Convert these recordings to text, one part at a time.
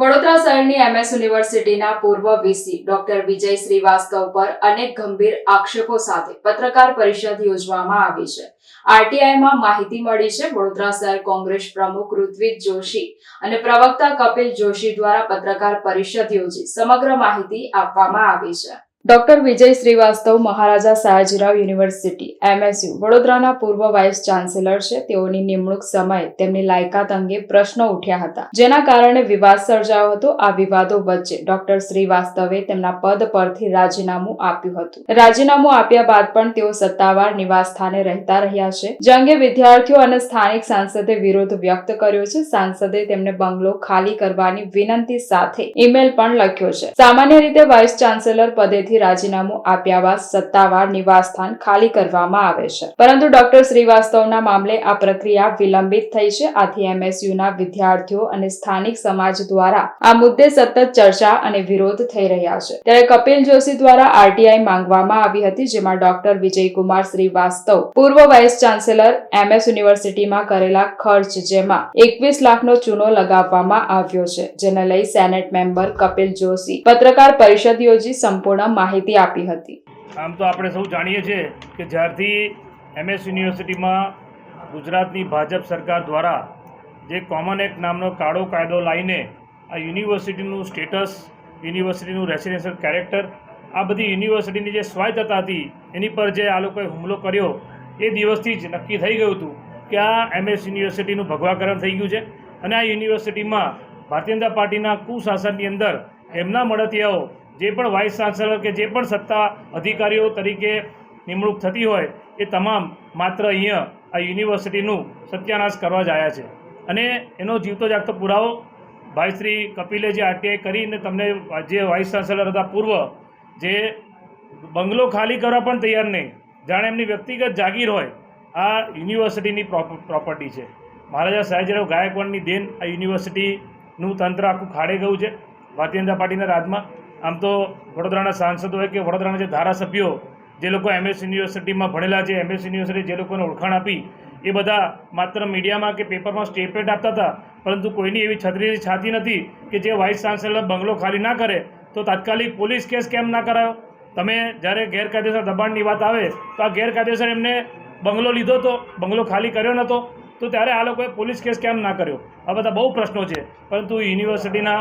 વડોદરા શહેરની એમએસ યુનિવર્સિટીના પૂર્વ વીસી ડોક્ટર વિજય શ્રીવાસ્તવ પર અનેક ગંભીર આક્ષેપો સાથે પત્રકાર પરિષદ યોજવામાં આવી છે. આરટીઆઈમાં માહિતી મળી છે, વડોદરા શહેર કોંગ્રેસ પ્રમુખ ઋત્વિક જોશી અને પ્રવક્તા કપિલ જોશી દ્વારા પત્રકાર પરિષદ યોજી સમગ્ર માહિતી આપવામાં આવી છે. Doctor Vijay Shrivastava Maharaja Sayajirao university, MSU. વડોદરાના પૂર્વ વાઇસ ચાન્સેલર છે. તેઓની નિમણૂક સમયે તેમની લાયકાત અંગે પ્રશ્નો ઉઠ્યા હતા. જેના કારણે વિવાદ સર્જાયો હતો. આ વિવાદો વચ્ચે ડોક્ટર શ્રીવાસ્તવે તેમના પદ પરથી રાજીનામું આપ્યું હતું. રાજીનામું આપ્યા બાદ પણ તેઓ સત્તાવાર નિવાસસ્થાને રહેતા રહ્યા છે. જે અંગે વિદ્યાર્થીઓ અને સ્થાનિક સાંસદે વિરોધ વ્યક્ત કર્યો છે. સાંસદે તેમને બંગલો ખાલી કરવાની વિનંતી સાથે ઈમેલ પણ લખ્યો છે. સામાન્ય રીતે વાઇસ ચાન્સેલર પદેથી રાજીનામું આપ્યા બાદ સત્તાવાર નિવાસસ્થાન ખાલી કરવામાં આવે છે. પરંતુ ડોક્ટર શ્રીવાસ્તવના મામલે આ પ્રક્રિયા વિલંબિત થઈ છે. આથી એમએસયુના વિદ્યાર્થીઓ અને સ્થાનિક સમાજ દ્વારા આ મુદ્દે સતત ચર્ચા અને વિરોધ થઈ રહ્યા છે. ત્યારે કપિલ જોશી દ્વારા આરટીઆઈ માંગવામાં આવી હતી, જેમાં ડોક્ટર વિજયકુમાર શ્રીવાસ્તવ, પૂર્વ વાઇસ ચાન્સેલર, એમએસ યુનિવર્સિટીમાં કરેલા ખર્ચ, જેમાં એકવીસ લાખનો ચૂનો લગાવવામાં આવ્યો છે. જેને લઈ સેનેટ મેમ્બર કપિલ જોશી પત્રકાર પરિષદ યોજી સંપૂર્ણ માહિતી આપી હતી. આમ તો આપણે સૌ જાણીએ છીએ કે જ્યારથી એમએસ યુનિવર્સિટીમાં ગુજરાતની ભાજપ સરકાર દ્વારા જે કોમન એક્ટ નામનો કાળો કાયદો લાવીને આ યુનિવર્સિટીનું સ્ટેટસ, યુનિવર્સિટીનું રેસિડેન્શિયલ કેરેક્ટર, આ બધી યુનિવર્સિટીની જે સ્વાયત્તતા હતી, એની પર જે આ લોકોએ હુમલો કર્યો, એ દિવસથી જ નક્કી થઈ ગયું હતું કે આ એમએસ યુનિવર્સિટીનું ભગવાકરણ થઈ ગયું છે. અને આ યુનિવર્સિટીમાં ભારતીય જનતા પાર્ટીના કુશાસનની અંદર એમના મળતિયાઓ જે પણ વાઇસ ચાન્સેલર કે જે પણ સત્તા અધિકારીઓ તરીકે નિમણૂક થતી હોય, એ તમામ માત્ર અહીંયા આ યુનિવર્સિટીનું સત્યાનાશ કરવા જ આવ્યા છે. અને એનો જીવતો જાગતો પુરાવો ભાઈ શ્રી કપિલે જે આરટીઆઈ કરીને તમને જે વાઇસ ચાન્સેલર હતા પૂર્વ, જે બંગલો ખાલી કરવા પણ તૈયાર નહીં, જાણે એમની વ્યક્તિગત જાગીર હોય, આ યુનિવર્સિટીની પ્રોપર્ટી છે. મહારાજા સયાજીરાવ ગાયકવાડની દેન આ યુનિવર્સિટીનું તંત્ર આખું ખાડે ગયું છે ભારતીય જનતા પાર્ટીના રાજમાં. આમ તો વડોદરાના સાંસદ હોય કે વડોદરાના જે ધારાસભ્યો, જે લોકો એમએસ યુનિવર્સિટીમાં ભણેલા છે, એમએસ યુનિવર્સિટી જે લોકોને ઓળખાણ આપી, એ બધા માત્ર મીડિયામાં કે પેપરમાં સ્ટેટમેન્ટ આપતા હતા, પરંતુ કોઈની એવી છત્રી છાતી નથી કે જે વાઇસ ચાન્સેલર બંગલો ખાલી ના કરે, તો તાત્કાલિક પોલીસ કેસ કેમ ના કરાયો? તમે જ્યારે ગેરકાયદેસર દબાણની વાત આવે, તો આ ગેરકાયદેસર એમને બંગલો લીધો હતો બંગલો ખાલી કર્યો નહોતો, તો ત્યારે આ લોકોએ પોલીસ કેસ કેમ ના કર્યો? આ બધા બહુ પ્રશ્નો છે, પરંતુ યુનિવર્સિટીના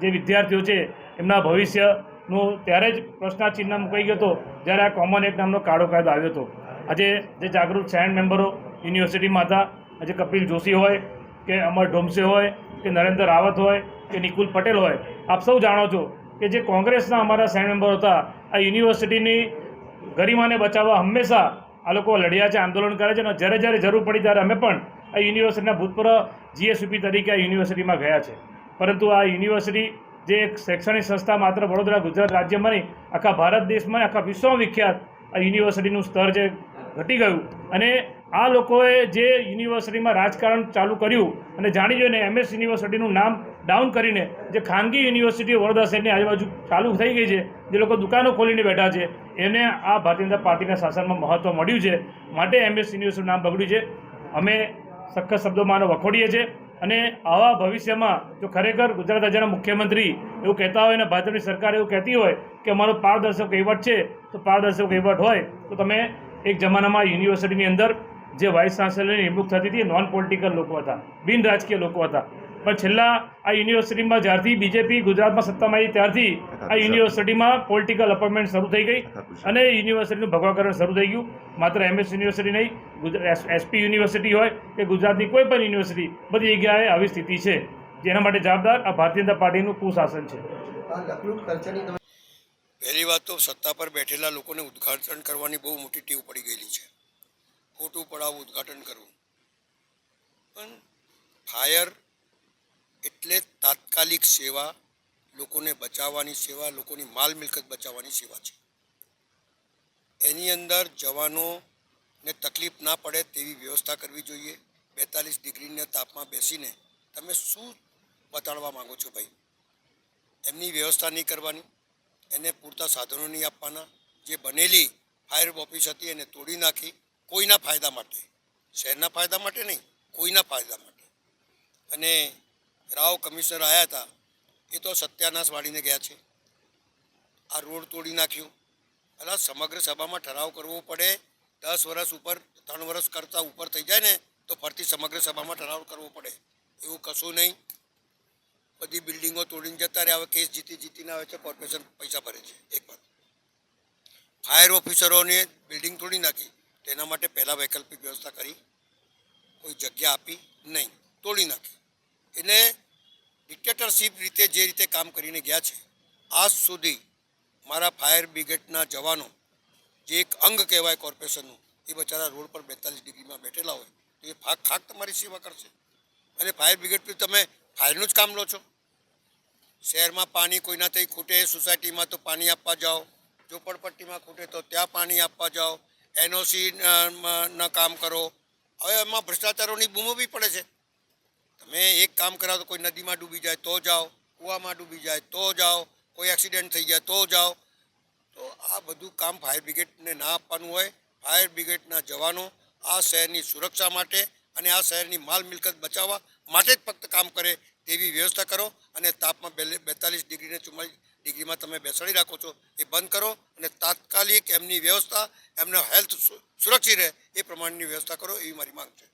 જે વિદ્યાર્થીઓ છે એમના ભવિષ્યનું ત્યારે જ પ્રશ્નાચિહ્ન મુકાઈ ગયો હતો, જ્યારે આ કોમન એક્ટ નામનો કાળો કાયદો આવ્યો હતો. આજે જે જાગૃત સાયન્સ મેમ્બરો યુનિવર્સિટીમાં હતા, આજે કપિલ જોશી હોય, કે અમર ઢોમસે હોય, કે નરેન્દ્ર રાવત હોય, કે નિકુલ પટેલ હોય, આપ સૌ જાણો છો કે જે કોંગ્રેસના અમારા સાયન્સ મેમ્બરો હતા, આ યુનિવર્સિટીની ગરિમાને બચાવવા હંમેશા આ લોકો લડ્યા છે, આંદોલન કરે છે, અને જ્યારે જ્યારે જરૂર પડી ત્યારે અમે પણ આ યુનિવર્સિટીના ભૂતપૂર્વ જીએસયુપી તરીકે આ યુનિવર્સિટીમાં ગયા છે. પરંતુ આ યુનિવર્સિટી જે એક શૈક્ષણિક સંસ્થા માત્ર વડોદરા, ગુજરાત રાજ્યમાં નહીં, આખા ભારત દેશમાં આખા વિશ્વમાં વિખ્યાત આ યુનિવર્સિટીનું સ્તર જે ઘટી ગયું. અને આ લોકોએ જે યુનિવર્સિટીમાં રાજકારણ ચાલુ કર્યું, અને જાણી જોઈને એમએસ યુનિવર્સિટીનું નામ ડાઉન કરીને જે ખાનગી યુનિવર્સિટીઓ વડોદરા શહેરની આજુબાજુ ચાલુ થઈ ગઈ છે, જે લોકો દુકાનો ખોલીને બેઠા છે, એને આ ભારતીય જનતા પાર્ટીના શાસનમાં મહત્ત્વ મળ્યું છે. માટે એમએસ યુનિવર્સિટીનું નામ બગડ્યું છે. અમે સખત શબ્દોમાં આનો વખોડીએ છીએ. અને આવા ભવિષ્યમાં જો ખરેખર ગુજરાત રાજ્યના મુખ્યમંત્રી એવું કહેતા હોય અને ભાજપની સરકાર એવું કહેતી હોય કે અમારો પારદર્શક વહીવટ છે, તો પારદર્શક વહીવટ હોય, તો તમે એક જમાનામાં યુનિવર્સિટીની અંદર જે વાઇસ ચાન્સેલરની નિમણૂક થતી હતી નોન પોલિટિકલ લોકો હતા, બિન રાજકીય લોકો હતા. પણ છેલ્લા આ યુનિવર્સિટીમાં જ્યારથી બીજેપી ગુજરાતમાં સત્તામાં આવી ત્યારથી આ યુનિવર્સિટીમાં પોલિટિકલ અપોઇન્ટમેન્ટ શરૂ થઈ ગઈ અને યુનિવર્સિટીનું ભગવાકરણ શરૂ થઈ ગયું. માત્ર એમએસ યુનિવર્સિટી નહીં ગુજરાત એસપી યુનિવર્સિટી હોય કે ગુજરાતની કોઈ પણ યુનિવર્સિટી બધી જગ્યાએ આવી સ્થિતિ છે. જેના માટે જવાબદાર આ ભારતીય જનતા પાર્ટીનું કુશાસન છે. પહેલી વાત તો સત્તા પર બેઠેલા લોકોને ઉદ્ઘાટન કરવાની બહુ મોટી ટેવ પડી ગયેલી છે. ખોટું પડાવું ઉદ્ઘાટન કરવું. પણ ફાયર એટલે તાત્કાલિક સેવા લોકોને બચાવવાની સેવા, લોકોની માલ મિલકત બચાવવાની સેવા છે. એની અંદર જવાનોને તકલીફ ના પડે તેવી વ્યવસ્થા કરવી જોઈએ. બેતાલીસ ડિગ્રીના તાપમાં બેસીને તમે શું બતાડવા માંગો છો ભાઈ? એમની વ્યવસ્થા નહીં કરવાની, એને પૂરતા સાધનો નહીં આપવાના. જે બનેલી ફાયર ઓફિસ હતી એને તોડી નાખી કોઈના ફાયદા માટે? શહેરના ફાયદા માટે નહીં, કોઈના ફાયદા માટે? અને રાવ કમિશનર આવ્યા હતા, એ તો સત્યાનાશ વાળીને ગયા છે. આ રોડ તોડી નાખ્યું. એટલે સમગ્ર સભામાં ઠરાવ કરવો પડે. દસ વર્ષ ઉપર, ત્રણ વર્ષ કરતાં ઉપર થઈ જાય ને, તો ફરતી સમગ્ર સભામાં ઠરાવ કરવો પડે. એવું કશું નહીં. બધી બિલ્ડિંગો તોડીને જતા રહ્યા, હવે કેસ જીતી જીતીને આવે છે, કોર્પોરેશન પૈસા ભરે છે, એક વાત. ફાયર ઓફિસરોને બિલ્ડિંગ તોડી નાખી, તેના માટે પહેલાં વૈકલ્પિક વ્યવસ્થા કરી. કોઈ જગ્યા આપી નહીં, તોડી નાખી. એટલે ડિક્ટેટરશીપ રીતે જે રીતે કામ કરીને ગયા છે, આજ સુધી મારા ફાયર બ્રિગેડના જવાનો જે એક અંગ કહેવાય કોર્પોરેશનનું એ બચારા રોડ પર બેતાલીસ ડિગ્રીમાં બેઠેલા હોય, તો એ ફાક ખાક તમારી સેવા કરશે. અને ફાયર બ્રિગેડ પર તમે ફાયરનું જ કામ લો છો. શહેરમાં પાણી કોઈના થઈ ખૂટે સોસાયટીમાં તો પાણી આપવા જાઓ, ઝોપડપટ્ટીમાં ખૂટે તો ત્યાં પાણી આપવા જાઓ એનઓસી ના કામ કરો. હવે એમાં ભ્રષ્ટાચારોની બૂમો બી પડે છે. તમે એક કામ કરાવો તો કોઈ નદીમાં ડૂબી જાય તો જાઓ, કૂવામાં ડૂબી જાય તો જાઓ, કોઈ એક્સિડન્ટ થઈ જાય તો જાઓ. તો આ બધું કામ ફાયર બ્રિગેડને ના આપવાનું હોય. ફાયર બ્રિગેડના જવાનો આ શહેરની સુરક્ષા માટે અને આ શહેરની માલ મિલકત બચાવવા માટે જ ફક્ત કામ કરે તેવી વ્યવસ્થા કરો અને તાપમાં બેતાલીસ ડિગ્રીને ચુમ્માલીસ ડિગ્રીમાં તમે બેસાડી રાખો છો એ બંધ કરો અને તાત્કાલિક એમની વ્યવસ્થા, એમનો હેલ્થ સુરક્ષિત રહે એ પ્રમાણેની વ્યવસ્થા કરો એવી મારી માંગ છે.